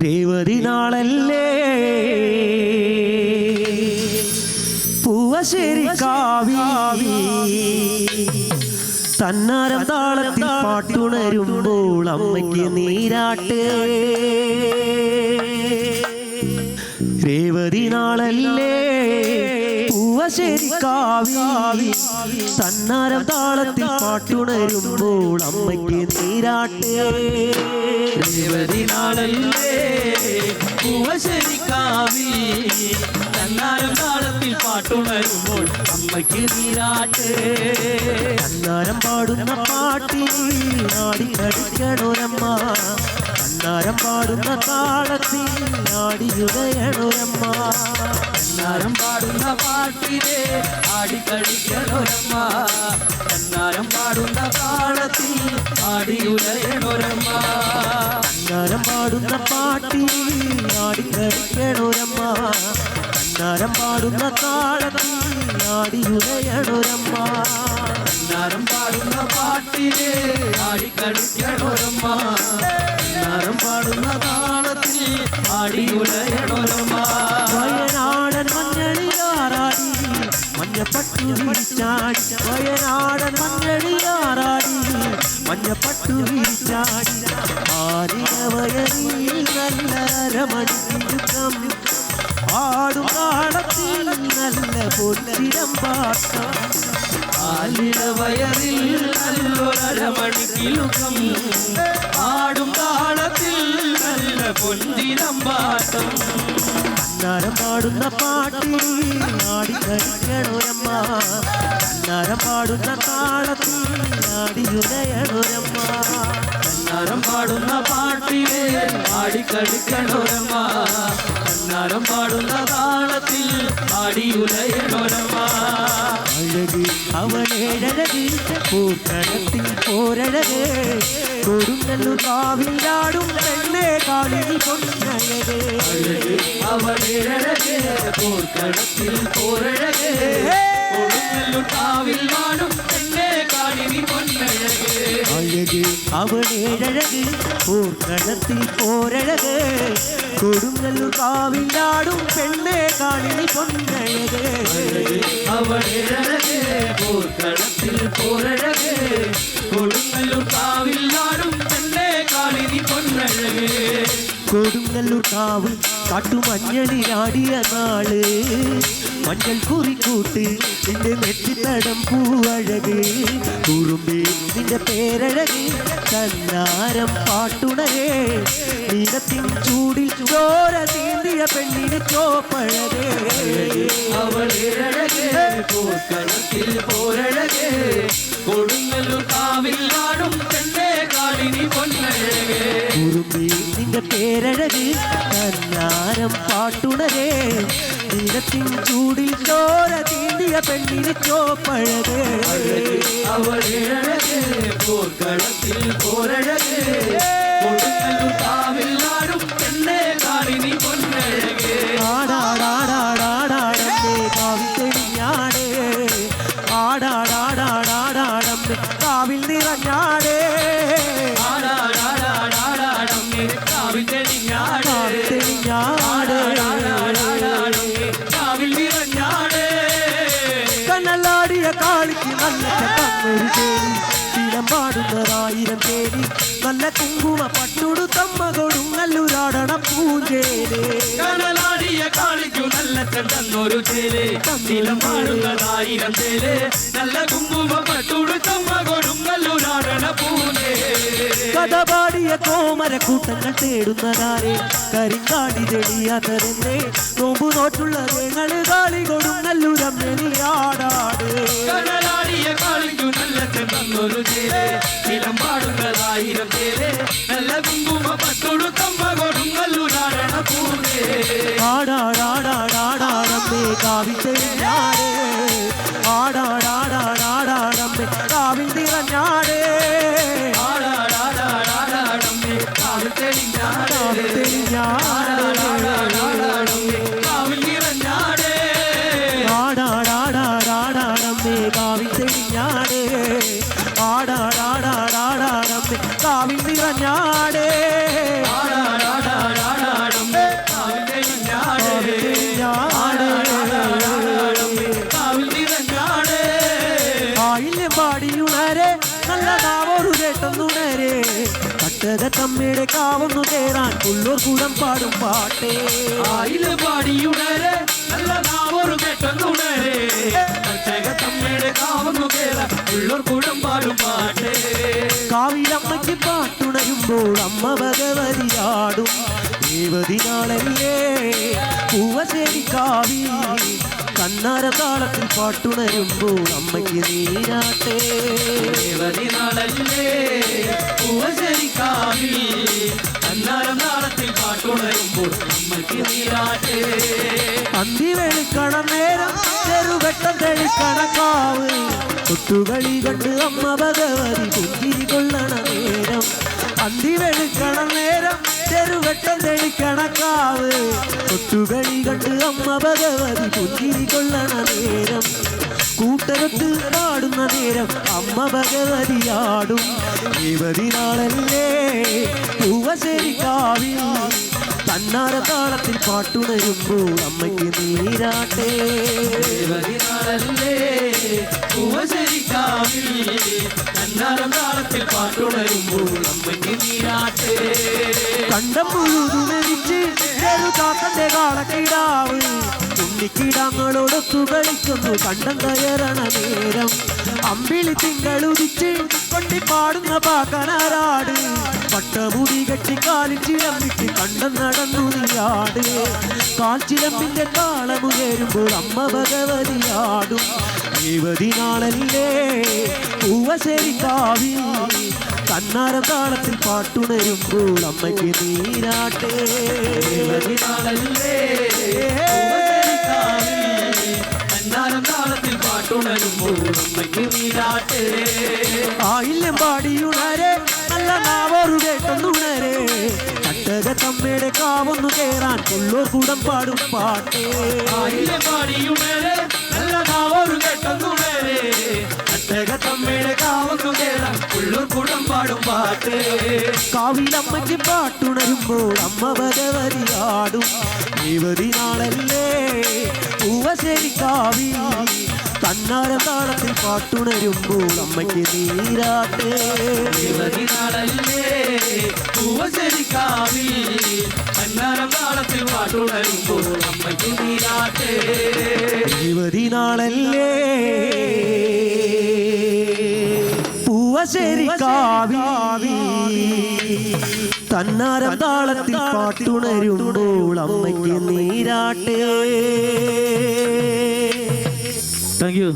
രേവതി നാളല്ലേ പൂവശ്ശേരി കാവി. തന്നാരം താളത്തിൽ പാട്ടുണരുമ്പോൾ അമ്മയ്ക്ക് നീരാട്ട്. രേവതി നാളല്ലേ പൂവശ്ശേരി കാവി. തന്നാരം താളത്തിൽ പാട്ടുണരുമ്പോൾ അമ്മയ്ക്ക് നീരാട്ട്. രേവതി പൂവശ്ശേരിക്കാവി തന്നാരം താളത്തിൽ പാട്ടുണരുമ്പോൾ അമ്മയ്ക്ക് നീരാട്ട്. തന്നാരം പാടുന്ന പാട്ടി ആടി തന്നാരം പാടുന്ന താളത്തിൽ ആടിയുടയണൊരമ്മ തന്നാരം പാടുന്ന പാട്ടിലെ ആടിക്കടിക്കണോരമ്മ. തന്നാരം പാടുന്ന താളത്തിൽ ആടിയുടയണോരമ്മ തന്നാരം പാടുന്ന പാട്ടി ആടി കളിക്കണൊരമ്മ കണ്ണാരം പാടുന്ന താളത്തിൽ ആടിയുടയണൊരമ്മ കണ്ണാരം പാടുന്ന പാട്ടിലെ ആടി ആടിക്കളിക്കണൊരമ്മ കണ്ണാരം പാടുന്ന താളത്തിൽ ആടിയുലയണൊരമ്മ വയനാടൻ മഞ്ഞളിലാറാടി മഞ്ഞപ്പട്ടു വിരിച്ചാടി. വയനാടൻ മഞ്ഞളിയാറാടി മഞ്ഞപ്പട്ടു വിരിച്ചാടി ആരിന വയറിൽ നല്ല രമണിക്കും ആടും കാലത്തിൽ നല്ല പൊന്നിടം പാട്ടം ആലിട വയറിൽ നല്ലൊരമണിക്കിലുക്കം ആടും താളത്തിൽ നല്ല പൊന്തിനം പാട്ടം. അന്നാരം പാടുന്ന പാട്ടിൽ ആടി കഴിക്കണോരമ്മ അന്നാരം പാടുന്ന താളത്തിൽ ആടിയുടയണൊരമ്മ കണ്ണാരം പാടുന്ന പാട്ടിലെ കഴിക്കണോരമ്മ കണ്ണാരം പാടുന്ന താളത്തിൽ ആടിയുലയണൊരമ്മ അഴകി അവളേഴഴക് പൂക്കടത്തിൽ പോരഴക്. കൊടുങ്ങല്ലു കാവിലാടും പെണ്ണേ കാളിൽ പൊന്നഴക് അവളിഴകേ പോർക്കടത്തിൽ പോരഴകേ കൊടുങ്ങല്ലൂർ കാവിൽ വാടും എന്നെ കാളിനി പൊന്നഴകേ അഴക് അവളേഴഴക് പൂക്കടത്തിൽ പോരഴക് കൊടുങ്ങല്ലു കാവിലാടും പെണ്ണേ കാളിൽ പൊന്നഴക് അവളിഴകേ പോർക്കടത്തിൽ പോരഴകേ കൊടുങ്ങല്ലൂർ കാവിൽ വാടും എന്നെ കാളിനി പൊന്നഴകേ കൊടുങ്ങല്ലൂർ കാവ് കാട്ടുമഞ്ഞളിലാടിയ നാൾ. മഞ്ഞൾ കുറിക്കൂട്ട് നിന്റെ നെറ്റിത്തടം പൂവഴക്. കുറുമ്പി നിന്റെ പേരഴക് തന്നാരം പാട്ടുണരേ. നീളത്തിൻ ചൂടിൽ ചോര തീന്തിയ പെണ്ണിന് ചോപ്പഴകേ. പോർക്കടത്തിൽ പോരഴകേ. കാവിൽ ആടും കാളിനി പൊന്നഴകേ കുറുമ്പി നിന്റെ പേരഴക് തന്നാരം പാട്ടുണരേ നീലത്തിൻ ചൂടിൽ ചോര തീന്തിയ പെണ്ണിന് ചോപ്പഴകേ അവളിഴകേ പോർക്കളത്തിൽ പോരഴകേ കൊടുങ്ങല്ലൂർ കാവിൽ നാടും എന്നെ കാളിനി പൊന്നഴകേ ആടാടാടാടാടാടമ്മേ പാടുന്നതായിരം തേടി നല്ല കുങ്കുമ പട്ടുടു തമ്മ കൊടുങ്ങല്ലൂരാടണ പൂഞ്ചേരേ കനലാടിയ കാളിക്കു നല്ല തന്നൊരു ചേലേ. തന്നിലം പാടുന്നതായിരം ചേലേ. നല്ല കുങ്കുമ പട്ടുടു തമ്മ കൊടുങ്ങല്ലൂരാടണ പൂനേ കഥ പാടിയ കോമര കൂട്ടങ്ങൾ തേടുന്നതാരെ. കരിങ്കാടി തെളിയാത്തതെന്നേ നോമ്പു നോട്ടുള്ള നിങ്ങൾ കാളി കാളിക്കു നല്ല തന്നൊരു ചേലേ നിലം പാടുന്നതായിരം ചേലേ നല്ല കുങ്കുമ പത്തൊടു തമ്മ കൊടുങ്ങല്ലൂരാടണ പൂനേ ആടാടാടാടാടാടമ്മേ കാവിൽ തട്ടകത്തമ്മയുടെ കാവുന്നു കേറാൻ ഉള്ളൂർ കൂടം പാടും പാട്ടേ. ആയിൽ പാടിയുണരെ നല്ല നാവൊരു കെട്ടുണരെ തമ്മിടെ കാവുന്നു കേറാൻ ഉള്ളൂർ കൂടം പാടും പാട്ടേ. കാവിലമ്മയ്ക്ക് പാട്ടുണരുമ്പോൾ അമ്മ ഭഗവതിയാടും. ദേവതി നാളല്ലേ പൂവശേരി കാവി. കണ്ണാര താളത്തിൽ പാട്ടുണരുമ്പോൾ അമ്മയ്ക്ക് നീരാട്ടേ. അന്തി വെളുക്കണ നേരം ചെറുവെട്ടം തെളിക്കണ കാവ് കൊട്ടുകളി കണ്ട് അമ്മ ഭഗവതി പുഞ്ചിരി കൊള്ളണ നേരം. അന്തി വെളുക്കണ നേരം ചെറുവെട്ടം തെളിക്കണ കാവ് കൊട്ടുകളി കണ്ട് അമ്മ ഭഗവതി പുഞ്ചിരി കൊള്ളണ നേരം. കൂട്ടരത്ത് പാടുന്ന നേരം അമ്മ ഭഗവതിയാടും ദേവതി നാളല്ലേ പൂവശേരി കാവിൽ. തന്നാര താളത്തിൽ പാട്ടുണരുമ്പോൾ അമ്മയ്ക്ക് നീരാട്ടേ. ദേവതി നാളല്ലേ പൂവശരി കാവി അന്നാരം നാളത്തിൽ പാട്ടുണരുമ്പോൾ കണ്ടം മുഴുതുമരിച്ച് ചെറുകാക്കന്റെ കാളക്കിടാവ്. ഉണ്ണിക്കിടാങ്ങളോടൊത്തു കളിക്കുന്നു കണ്ടം കയറണ നേരം. അമ്പിളി തിങ്കളുദിച്ച് കൊണ്ടിപ്പാടുന്ന പാക്കനാരാട്. പട്ടമുടി കെട്ടി കാലിൽ ചിലമ്പിട്ട് കണ്ടം നടന്നു നീയാട്. കാൽച്ചിലമ്പിന്റെ കാളമുയരുമ്പോൾ അമ്മ ഭഗവതിയാടും. ദേവതി നാളല്ലേ പൂവശേരി കാവി. കണ്ണാരം താളത്തിൽ പാട്ടുണരുമ്പോൾ അമ്മയ്ക്ക് നീരാട്ടേ ദേവതി നാളല്ലേ പാട്ടുണരുമ്പോൾ അമ്മയ്ക്ക് നീരാട്ടേ. ആയില്യം പാടിയുണരെ നല്ല നാവോറു കേട്ടൊന്നുണരെ. കട്ടക തമ്മയുടെ കാവൊന്നു കേറാൻ കൊള്ളൂർ കൂടം പാടും പാട്ടേ. ആയിലെ പാടിയുമേലെ കേറാൻ ഉള്ളൂർ പാടും പാട്ട്. കാവിലമ്മയ്ക്ക് പാട്ടുണരുമ്പോൾ അമ്മ ഭഗവതിയാടും ദേവതി നാളല്ലേ കാവി. കണ്ണാര താളത്തിൽ പാട്ടുണരുമ്പോൾ അമ്മയ്ക്ക് നീരാട്ടേ. കാവി പാട്ടുണരുമ്പോൾ അമ്മയ്ക്ക് നീരാട്ടേ. നാളല്ലേ തന്നാരം താളത്തിൽ പാട്ടുണരുമ്പോൾ അമ്മയ്ക്ക് നീരാട്ടേ. Thank you.